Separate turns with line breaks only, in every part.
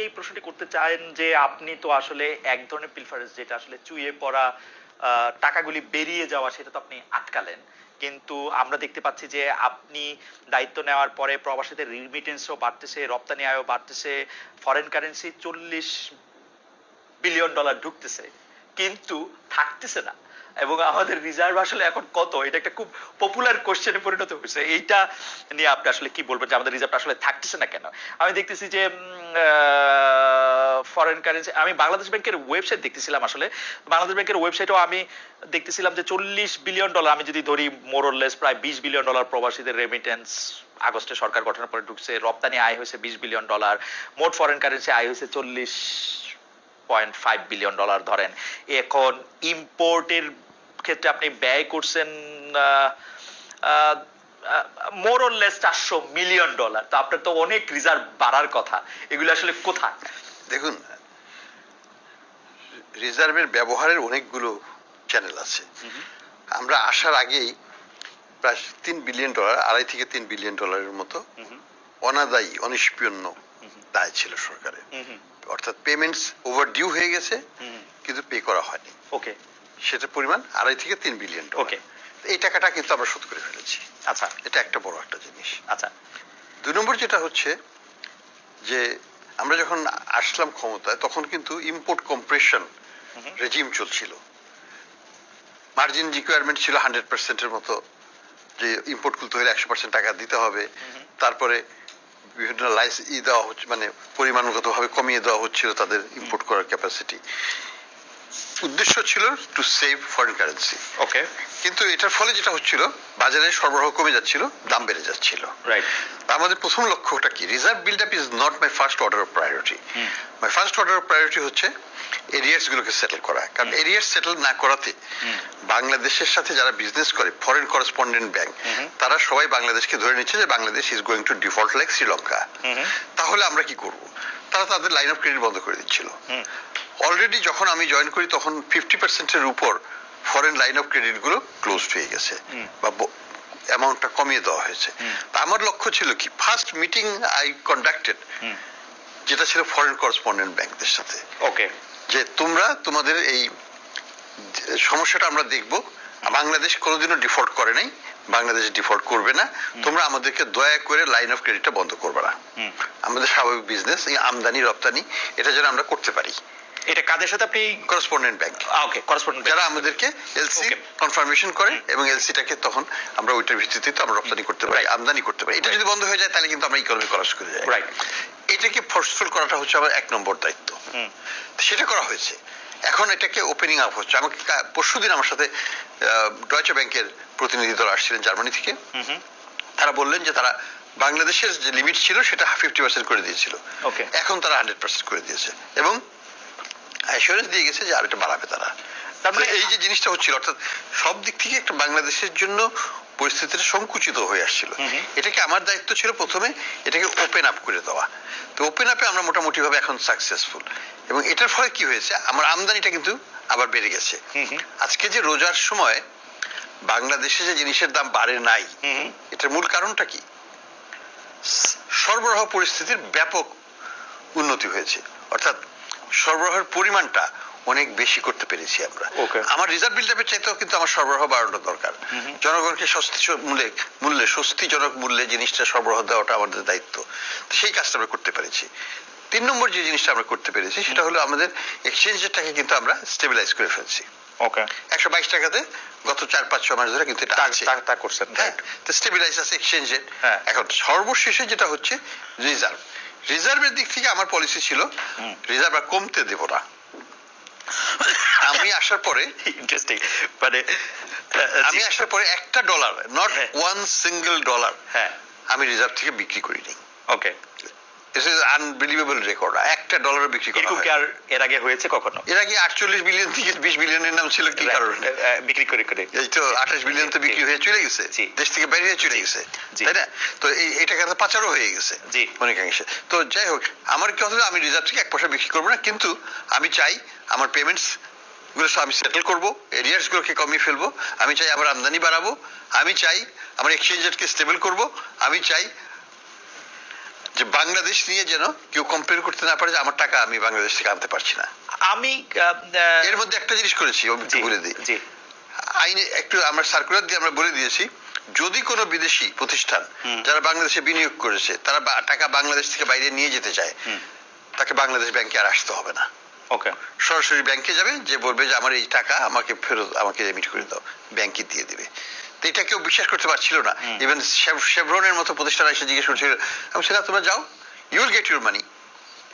অনেকে এই প্রশ্নটি করতে চান যে আপনি তো আসলে এক ধরনের প্রিফারেন্স যেটা আসলে চুইয়ে পড়া টাকাগুলি বেরিয়ে যাওয়া, সেটা তো আপনি আটকালেন। কিন্তু আমরা দেখতে পাচ্ছি যে আপনি দায়িত্ব নেওয়ার পরে প্রবাসীদের রিমিটেন্সও বাড়তেছে, রপ্তানি আয়ও বাড়তেছে ফরেন কারেন্সি চল্লিশ বিলিয়ন ডলার ঢুকতেছে। কিন্তু থাকতেছে না। এবং আমাদের রিজার্ভ আসলে এখন কত? এটা একটা খুব পপুলার কোশ্চেনে পরিণত হয়েছে। এইটা নিয়ে আপনি আসলে কি বলবেন যে আমাদের রিজার্ভ আসলে থাকতেছে না কেন? আমি দেখতেছি যে ফরেন কারেন্সি আমি বাংলাদেশ ব্যাংকের ওয়েবসাইট দেখতেছিলাম আসলে। বাংলাদেশ ব্যাংকের ওয়েবসাইটেও আমি দেখতেছিলাম যে চল্লিশ বিলিয়ন ডলার আমি যদি ধরি মোরলেস প্রায় বিশ বিলিয়ন ডলার প্রবাসীদের রেমিটেন্স আগস্টে সরকার গঠনের পরে ঢুকছে, রপ্তানি আয় হয়েছে বিশ বিলিয়ন ডলার মোট ফরেন কারেন্সি আয় হয়েছে চল্লিশ পয়েন্ট ফাইভ বিলিয়ন ডলার ধরেন। এখন ইম্পোর্টের ক্ষেত্রে আপনি ব্যয় করছেন মোর লেস চারশো মিলিয়ন ডলার তো আপনার তো অনেক রিজার্ভ বাড়ার কথা। এগুলো আসলে কোথায়?
দেখুন রিজার্ভের ব্যবহারের অনেকগুলো চ্যানেল আছে। আমরা আসার আগেই প্রায় তিন বিলিয়ন ডলার আড়াই থেকে তিন বিলিয়ন ডলারের মতো অনাদায়ী অনিষ্পন্ন দায় ছিল সরকারের। অর্থাৎ পেমেন্টস ওভার ডিউ হয়ে গেছে কিন্তু পে করা হয়নি।
ওকে
সেটার পরিমাণ আড়াই থেকে তিন বিলিয়ন
ওকে
এই টাকাটা কিন্তু আমরা শোধ করে ফেলেছি।
আচ্ছা।
এটা একটা বড় একটা জিনিস।
আচ্ছা।
দুই নম্বর যেটা হচ্ছে যে আমরা যখন আসলাম ক্ষমতায় তখন কিন্তু ইম্পোর্ট কম্প্রেশন রেজিম চলছিল। মার্জিন রিকোয়ারমেন্ট ছিল হান্ড্রেড পার্সেন্টের মতো। যে ইম্পোর্ট খুলতে হলে একশো পার্সেন্ট টাকা দিতে হবে। তারপরে বিভিন্ন লাইস ই দেওয়া হচ্ছে মানে পরিমাণগত ভাবে কমিয়ে দেওয়া হচ্ছিল তাদের ইম্পোর্ট করার ক্যাপাসিটি উদ্দেশ্য ছিল to save foreign currency
okay
কিন্তু এটার ফলে যেটা হচ্ছিল বাজারে সরবরাহ কমে যাচ্ছিল দাম বেড়ে যাচ্ছিল।
রাইট
আমাদের প্রথম লক্ষ্যটা কি? Reserve build up is not my first order of priority my first order of priority হচ্ছে এরিয়ার্স গুলোকে সেটেল করা। কারণ এরিয়ার্স সেটেল না করাতে বাংলাদেশের সাথে যারা বিজনেস করে ফরেন করেসপন্ডেন্ট ব্যাংক তারা সবাই বাংলাদেশকে ধরে নিচ্ছে যে Bangladesh is going to default like Sri Lanka তাহলে আমরা কি করব? তারা তাদের লাইন অফ ক্রেডিট বন্ধ করে দিচ্ছিল। অলরেডি যখন আমি জয়েন করি তখন ফিফটি পার্সেন্টের উপর ফরেন লাইন অফ ক্রেডিটগুলো ক্লোজড হয়ে গেছে বা অ্যামাউন্টটা কমিয়ে দেওয়া হয়েছে। আমার লক্ষ্য ছিল কি? ফার্স্ট মিটিং আই কন্ডাক্টেড যেটা ছিল ফরেন করেসপন্ডেন্ট ব্যাংকদের সাথে।
ওকে
যে তোমরা তোমাদের এই সমস্যাটা আমরা দেখব। বাংলাদেশ কোনোদিনও ডিফল্ট করে নাই বাংলাদেশ ডিফল্ট করবে না। তোমরা আমাদেরকে দয়া করে লাইন অফ ক্রেডিটটা বন্ধ করবে না। আমাদের স্বাভাবিক বিজনেস আমদানি রপ্তানি এটা যেন আমরা করতে পারি।
এটা কাদের সাথে আপনি
করেসপন্ডেন্ট ব্যাংক
ওকে করেসপন্ডেন্ট
যারা আমাদেরকে এলসি কনফার্মেশন করে এবং এলসিটাকে তখন আমরা ওইটার ভিত্তিতে তো আমরা রপ্তানি করতে পারি আমদানি করতে পারি। এটা যদি বন্ধ হয়ে যায় তাহলে কিন্তু আমরা ইকোনমি কলাপস করে যাই।
রাইট
এটাকে ফোর্সফুল করাটা হচ্ছে আমার এক নম্বর দায়িত্ব। তো সেটা করা হয়েছে। এখন এটাকে ওপেনিং আপ হচ্ছে। আমাকে পরশু দিন আমার সাথে ডয়চে ব্যাংকের প্রতিনিধি দল আসছিলেন জার্মানি থেকে। তারা বললেন যে তারা বাংলাদেশের যে লিমিট ছিল সেটা ফিফটি পার্সেন্ট করে দিয়েছিল. এখন তারা হান্ড্রেড পার্সেন্ট করে দিয়েছে। এবং অ্যাসুরেন্স দিয়ে গেছে যে আর এটা বাড়াবে তারা।
তার মানে
এই যে জিনিসটা হচ্ছিল অর্থাৎ সব দিক থেকে একটা বাংলাদেশের জন্য পরিস্থিতিটা সংকুচিত হয়ে আসছিল। এটাকে আমার দায়িত্ব ছিল প্রথমে এটাকে ওপেন আপ করে দেওয়া। তো ওপেন আপে আমরা মোটামুটি ভাবে এখন সাকসেসফুল এবং এটার ফলে কি হয়েছে আমার আমদানিটা কিন্তু আবার বেড়ে গেছে। আজকে যে রোজার সময় বাংলাদেশে যে জিনিসের দাম বাড়ে নাই এটার মূল কারণটা কি? সরবরাহ পরিস্থিতির ব্যাপক উন্নতি হয়েছে। অর্থাৎ সরবরাহের পরিমাণটা অনেক বেশি করতে পেরেছি আমরা। আমার রিজার্ভ বিল্ড আপের চাইতেও কিন্তু আমার সরবরাহ বাড়ানো দরকার। জনগণকে স্বস্তি মূল্যে মূল্যে স্বস্তিজনক মূল্যে জিনিসটা সরবরাহ দেওয়াটা আমাদের দায়িত্ব। সেই কাজটা আমরা করতে পেরেছি। তিন নম্বর যে জিনিসটা আমরা করতে পেরেছি সেটা হলো আমাদের এক্সচেঞ্জেরটাকে কিন্তু আমরা স্টেবিলাইজ করে ফেলছি।
ওকে
একশো বাইশ টাকাতে গত চার পাঁচ ছ মাস ধরে কিন্তু এটা আছে
তা করছেন
হ্যাঁ তো স্টেবিলাইজ আছে এক্সচেঞ্জের
হ্যাঁ।
এখন সর্বশেষে যেটা হচ্ছে রিজার্ভ রিজার্ভের দিক থেকে আমার পলিসি ছিল রিজার্ভ আর কমতে দেব না। আমি আসার পরে
ইন্টারেস্টিং মানে
আমি আসার পরে একটা dollar not. One single dollar
হ্যাঁ।
আমি রিজার্ভ থেকে বিক্রি করিনি।
Okay
this is unbelievable record একটা ডলারও বিক্রি করা হয়।
আর এর আগে হয়েছে কখনো?
এর আগে আটচল্লিশ বিলিয়ন থেকে বিশ বিলিয়নের নাম ছিল কি কারণে?
বিক্রি করে করে।
এই তো আঠাশ বিলিয়ন তো বিক্রি হয়ে চলে গেছে। দেশ থেকে বাইরে চলে গেছে। তাই না? তো এই এটাকে তো পাচারও হয়ে গেছে
জি।
অনেকাংশে তো যাই হোক আমার কি হলো আমি রিজার্ভ থেকে এক পয়সা বিক্রি করব না কিন্তু আমি চাই আমার পেমেন্টসগুলো সব আমি সেটেল করব এরিয়ার্স গুলোকে কমিয়ে ফেলব আমি চাই আমার আমদানি বাড়াবো আমি চাই আমার এক্সচেঞ্জ রেটকে স্টেবল করব আমি চাই যে বাংলাদেশ নিয়ে যেন কেউ কম্পেয়ার করতে না পারে যে আমার টাকা আমি বাংলাদেশ থেকে আনতে পারছি না।
আমি
এর মধ্যে একটা জিনিস করেছি একটু বলে দিই। আইনে একটু আমরা সার্কুলার দিয়ে আমরা বলে দিয়েছি যদি কোনো বিদেশি প্রতিষ্ঠান যারা বাংলাদেশে বিনিয়োগ করেছে তারা টাকা বাংলাদেশ থেকে বাইরে নিয়ে যেতে চায় তাকে বাংলাদেশ ব্যাংকে আর আসতে হবে না।
ওকে
সরাসরি ব্যাংকে যাবে যে বলবে যে আমার এই টাকা আমাকে ফেরত আমাকে রেমিট করে দাও ব্যাংকে দিয়ে দিবে। তো এটা কেউ বিশ্বাস করতে পারছিল না। ইভেন শেভরনের মতো প্রতিষ্ঠান এসে জিজ্ঞেস করছিল আমি সেটা তোমরা যাও you will get your money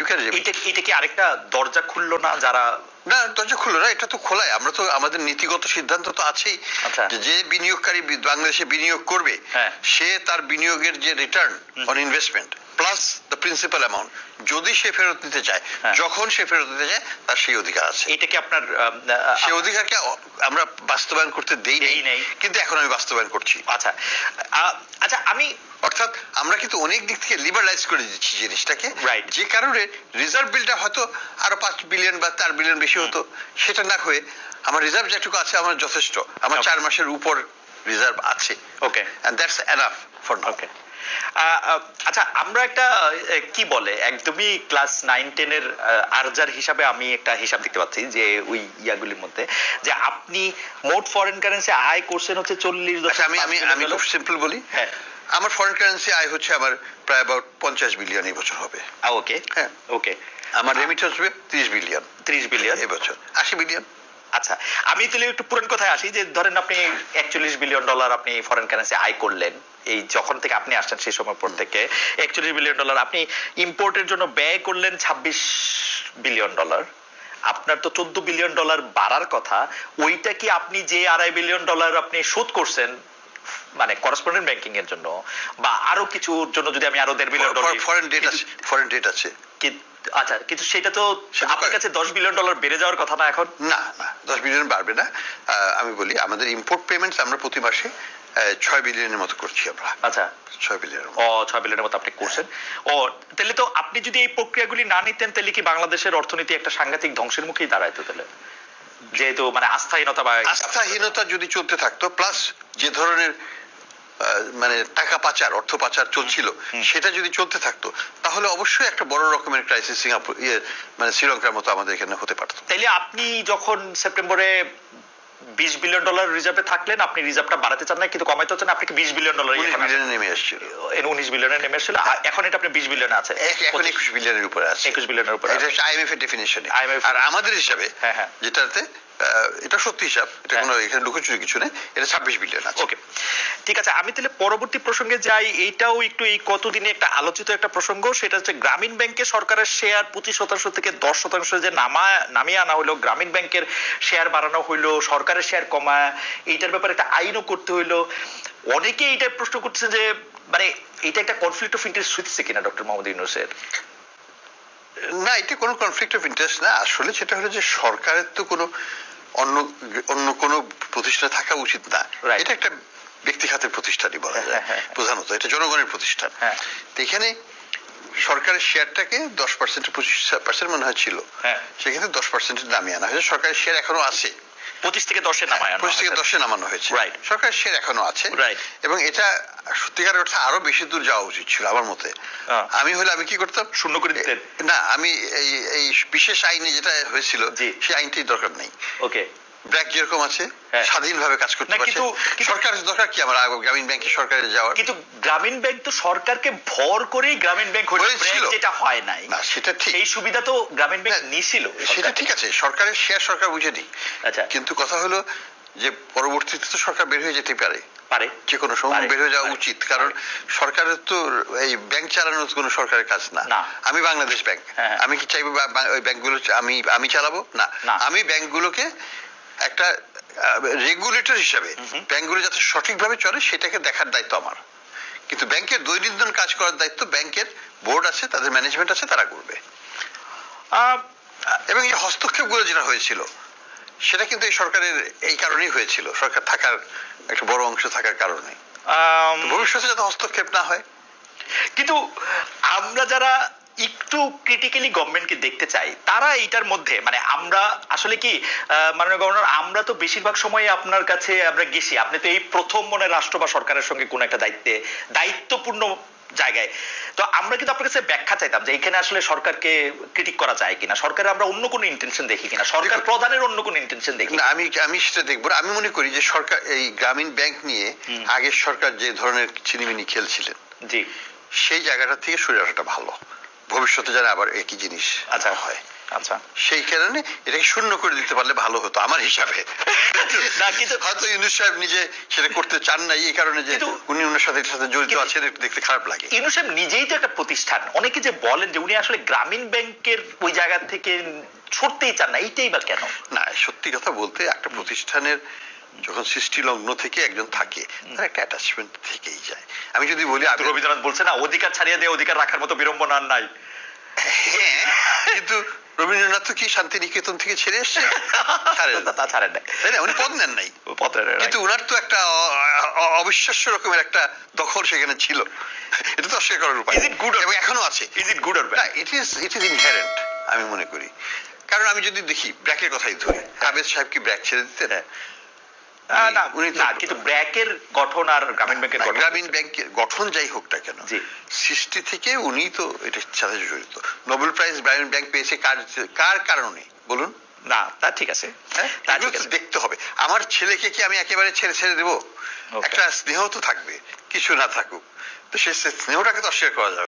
এটা এটা কি আরেকটা দরজা খুললো না যারা
না দরজা খুললো না এটা তো খোলাই। আমরা তো আমাদের নীতিগত সিদ্ধান্ত তো আছেই।
আচ্ছা।
যে যে বিনিয়োগকারী বাংলাদেশে বিনিয়োগ করবে
হ্যাঁ।
সে তার বিনিয়োগের যে return on investment plus the principal amount যদি সে ফেরত নিতে চায়
হ্যাঁ।
যখন সে ফেরত নিতে চায় তার সেই অধিকার আছে।
এটা কি আপনার আহ,
অধিকারকে আমরা বাস্তবায়ন করতে দেই
নাই।
কিন্তু এখন আমি বাস্তবায়ন করছি।
আচ্ছা আচ্ছা আমি
অর্থাৎ আমরা কিন্তু অনেক দিক থেকে লিবারালাইজ করে দিচ্ছি জিনিসটাকে. যে কারণে রিজার্ভ বিলটা হয়তো আরও পাঁচ বিলিয়ন বা চার বিলিয়ন বেশি হতো সেটা না হয়ে আমার রিজার্ভ যেটুকু আছে আমার যথেষ্ট। আমার চার মাসের উপর রিজার্ভ আছে।
ওকে
that's enough for now
ওকে আচ্ছা আমরা একটা কি বলে একদমই ক্লাস নাইন টেনের আরজার হিসাবে আমি একটা হিসাব দেখতে পাচ্ছি যে ওই ইয়াগুলির মধ্যে যে আপনি মোট ফরেন কারেন্সি আয় করছেন হচ্ছে চল্লিশ
আচ্ছা আমি আমি আমি খুব সিম্পল বলি।
হ্যাঁ।
আমার ফরেন কারেন্সি আয় হচ্ছে আমার প্রায় অ্যাবাউট পঞ্চাশ বিলিয়ন এই বছর হবে।
ওকে
হ্যাঁ।
ওকে
আমার রেমিটেন্স হবে ত্রিশ বিলিয়ন
ত্রিশ বিলিয়ন
এবছর আশি বিলিয়ন
আচ্ছা আমি তাহলে একটু পুরান কথায় আসি যে ধরেন আপনি একচল্লিশ বিলিয়ন ডলার আপনি ফরেন কারেন্সি আয় করলেন এই যখন থেকে আপনি আসছেন সেই সময় পর থেকে একচল্লিশ বিলিয়ন ডলার আপনি ইম্পোর্টের জন্য ব্যয় করলেন ছাব্বিশ বিলিয়ন ডলার আপনার তো চোদ্দ বিলিয়ন ডলার বাড়ার কথা ওইটা কি আপনি যে আড়াই বিলিয়ন ডলার আপনি শোধ করছেন মানে করসপন্ডেন্ট ব্যাংকিং এর জন্য বা আরও কিছুর জন্য যদি আমি আরও দেড় বিলিয়ন ডলার
ফরেন ডেট আছে ফরেন ডেট আছে।
কি- আচ্ছা কিন্তু সেটা তো আপনার কাছে দশ বিলিয়ন ডলার বেড়ে যাওয়ার কথা না এখন?
না না দশ বিলিয়ন বাড়বে না। আমি বলি আমাদের ইম্পোর্ট পেমেন্টস আমরা প্রতি মাসে আহ, ছয় বিলিয়নের মতো করছি আমরা।
আচ্ছা।
ছয় বিলিয়নের
ও ছয় বিলিয়নের মতো আপনি করছেন। ও তাহলে তো আপনি যদি এই প্রক্রিয়াগুলি না নিতেন তাহলে কি বাংলাদেশের অর্থনীতি একটা সাংঘাতিক ধ্বংসের মুখেই দাঁড়াইতো তাহলে? যেহেতু মানে আস্থাহীনতা বা
আস্থাহীনতা যদি চলতে থাকতো প্লাস যে ধরনের মানে টাকা পাচার অর্থ পাচার চলছিল সেটা যদি চলতে থাকতো তাহলে অবশ্যই একটা বড় রকমের ক্রাইসিস সিঙ্গাপুর ইয়ে মানে শ্রীলঙ্কার মতো আমাদের এখানে হতে পারতো।
তাইলে আপনি যখন সেপ্টেম্বরে বিশ বিলিয়ন ডলার রিজার্ভে থাকলেন আপনি রিজার্ভটা বাড়াতে চান না কিন্তু কমাইতে চান আপনাকে বিশ বিলিয়ন ডলার
বিলিয়নে নেমে আসছিল।
উনিশ বিলিয়নে নেমে এসেছিল আর এখন এটা আপনি বিশ বিলিয়নে আছে
এখন একুশ বিলিয়নের উপরে আছে।
একুশ বিলিয়নের উপরে
এটা আইএমএফ এর ডেফিনেশনে আর আমাদের হিসাবে
হ্যাঁ, হ্যাঁ।
যেটাতে এটা সত্যি হিসাব। এটা
হ্যাঁ।
কোনো এখানে লুকোচুরি কিছু নেই এটা ছাব্বিশ বিলিয়ন আছে।
ওকে ঠিক আছে আমি তাহলে পরবর্তী প্রসঙ্গে যাই। এইটাও একটু এই কতদিনে একটা আলোচিত একটা প্রসঙ্গ। সেটা হচ্ছে গ্রামীণ ব্যাংকে সরকারের শেয়ার পঁচিশ শতাংশ থেকে দশ শতাংশ যে নামা নামিয়ে আনা হইল গ্রামীণ ব্যাংকের শেয়ার বাড়ানো হইল সরকারের শেয়ার কমা এইটার ব্যাপারে একটা আইনও করতে হইল। অনেকে এইটা প্রশ্ন করছে যে মানে এটা একটা কনফ্লিক্ট অফ ইন্টারেস্ট হচ্ছে কিনা ডক্টর মোহাম্মদ ইউনুসের?
না এটা কোনো কনফ্লিক্ট অফ ইন্টারেস্ট না। আসলে সেটা হলো যে সরকারের তো কোনো অন্য অন্য কোনো প্রতিষ্ঠান থাকা উচিত না। এটা একটা ব্যক্তি খাতের প্রতিষ্ঠানই বলা যায়
হ্যাঁ, হ্যাঁ, হ্যাঁ।
প্রধানত। এটা জনগণের প্রতিষ্ঠান।
হ্যাঁ।
এখানে সরকারের শেয়ারটাকে দশ পার্সেন্ট পঁচিশ পার্সেন্ট মনে হয় ছিল। সেক্ষেত্রে দশ পার্সেন্টের দামে আনা হয়েছে। সরকারের শেয়ার এখনও আছে।
পঁচিশ থেকে দশে নামায়
পঁচিশ থেকে দশে নামানো হয়েছে।
রাইট
সরকার সে এখনও আছে।
রাইট
এবং এটা সত্যিকার অর্থে আরও বেশি দূর যাওয়া উচিত ছিল আমার মতে।
হ্যাঁ।
আমি হলে আমি কি করতাম?
শূন্য করে দিতেন।
না আমি এই এই বিশেষ আইনে যেটা হয়েছিল। সেই আইনটি দরকার নেই।
ওকে
ব্র্যাক যেরকম আছে?
হ্যাঁ।
স্বাধীনভাবে কাজ করতে পারছে? দরকার কি আমার? গ্রামীণ ব্যাংকে সরকারে যাওয়ার।
কিন্তু গ্রামীণ ব্যাংক তো সরকারকে ভর করেই গ্রামীণ ব্যাংক
হয়েছিল।
যেটা হয় নাই।
না সেটা ঠিক।
এই সুবিধা তো গ্রামীণ ব্যাংক নিছিল
সেটা ঠিক আছে সরকারের শেয়ার সরকার বুঝে
আচ্ছা।
কিন্তু কথা হলো যে পরবর্তীতে তো সরকার বের হয়ে যেতে পারে।
পারে।
যে কোনো সময় বের হয়ে যাওয়া উচিত। কারণ সরকারের তো এই ব্যাংক চালানোর কোনো সরকারের কাজ না। আমি বাংলাদেশ ব্যাংক।
হ্যাঁ।
আমি কি চাইব ওই ব্যাংকগুলো আমি আমি চালাবো? না। আমি ব্যাংকগুলোকে একটা রেগুলেটর হিসাবে ব্যাংকগুলো যাতে সঠিকভাবে চলে সেটাকে দেখার দায়িত্ব আমার। কিন্তু ব্যাংকের দৈনন্দিন কাজ করার দায়িত্ব ব্যাংকের বোর্ড আছে তাদের ম্যানেজমেন্ট আছে তারা করবে। এবং এই হস্তক্ষেপগুলো যেটা হয়েছিল সেটা কিন্তু এই সরকারের এই কারণেই হয়েছিল। সরকার থাকার একটা বড় অংশ থাকার কারণে। ভবিষ্যতে যাতে হস্তক্ষেপ না হয়।
কিন্তু আমরা যারা একটু ক্রিটিক্যালি গভর্নমেন্টকে দেখতে চাই তারা এইটার মধ্যে মানে আমরা আসলে কি মাননীয় গভর্নর আমরা তো বেশিরভাগ সময় আপনার কাছে আমরা গেছি। আপনি তো এই প্রথম মনে রাষ্ট্র বা সরকারের সঙ্গে কোন একটা দায়িত্বে দায়িত্বপূর্ণ জায়গায়। তো আমরা কিন্তু আপনার কাছে ব্যাখ্যা চাইতাম যে এখানে আসলে সরকারকে ক্রিটিক করা যায় কিনা সরকারের আমরা অন্য কোনো ইন্টেনশন দেখি কিনা সরকার প্রধানের অন্য কোনো ইন্টেনশন দেখি
না আমি আমি সেটা দেখব। আমি মনে করি যে সরকার এই গ্রামীণ ব্যাংক নিয়ে আগের সরকার যে ধরনের ছিনিমিনি খেলছিলেন
জি।
সেই জায়গাটা থেকে সরে আসাটা ভালো। ভবিষ্যতে যেন আবার একই জিনিস
আচ্ছা।
হয়।
আচ্ছা।
সেই কারণে এটাকে শূন্য করে দিতে পারলে ভালো হতো আমার হিসাবে।
না, কিন্তু-
হয়তো ইউনুস সাহেব নিজে সেটা করতে চান না এই কারণে যে উনি ওনার সাথে এটার সাথে জড়িত আছেন দেখতে খারাপ লাগে।
ইনু সাহেব নিজেই তো একটা প্রতিষ্ঠান। অনেকে যে বলেন যে উনি আসলে গ্রামীণ ব্যাংকের ওই জায়গা থেকে ছুটতেই চান না এইটাই বা কেন?
না সত্যি কথা বলতে একটা প্রতিষ্ঠানের যখন সৃষ্টি লগ্ন থেকে একজন থাকে তার একটা অ্যাটাচমেন্ট থেকেই যায়। আমি যদি বলি
রবীন্দ্রনাথ বলছে না অধিকার ছাড়িয়ে দিয়ে অধিকার রাখার মতো বিড়ম্বনা আর নাই।
হ্যাঁ কিন্তু রবীন্দ্রনাথ তো কি শান্তিনিকেতন থেকে ছেড়ে এসছে? ছাড়েন।
তা ছাড়েন না
তাই না? উনি পদ নেন নাই।
পত্রের
কিন্তু উনার তো একটা অবিশ্বাস্য রকমের একটা দখল সেখানে ছিল। এটা তো অস্বীকার করার উপায়।
It good or
এবং এখনও আছে।
Is it good or bad
it is it is inherent আমি মনে করি। কারণ আমি যদি দেখি ব্র্যাকের কথাই ধরি। আবেদ সাহেব কি ব্র্যাক ছেড়ে দিতেন?
না
উনি
না কিন্তু ব্র্যাকের গঠন আর গ্রামীণ ব্যাংকের গঠন
গ্রামীণ ব্যাংকের গঠন যাই হোক না কেন সৃষ্টি থেকে উনি তো এটার সাথে জড়িত। নোবেল প্রাইজ গ্রামীণ ব্যাংক পেয়েছে কার কার কারণে? বলুন।
না তা ঠিক আছে।
হ্যাঁ
ঠিক আছে।
দেখতে হবে। আমার ছেলেকে কি আমি একেবারে ছেড়ে ছেড়ে দেবো? একটা স্নেহ তো থাকবে কিছু না থাকুক। তো সে স্নেহটাকে তো অস্বীকার করা যাবে।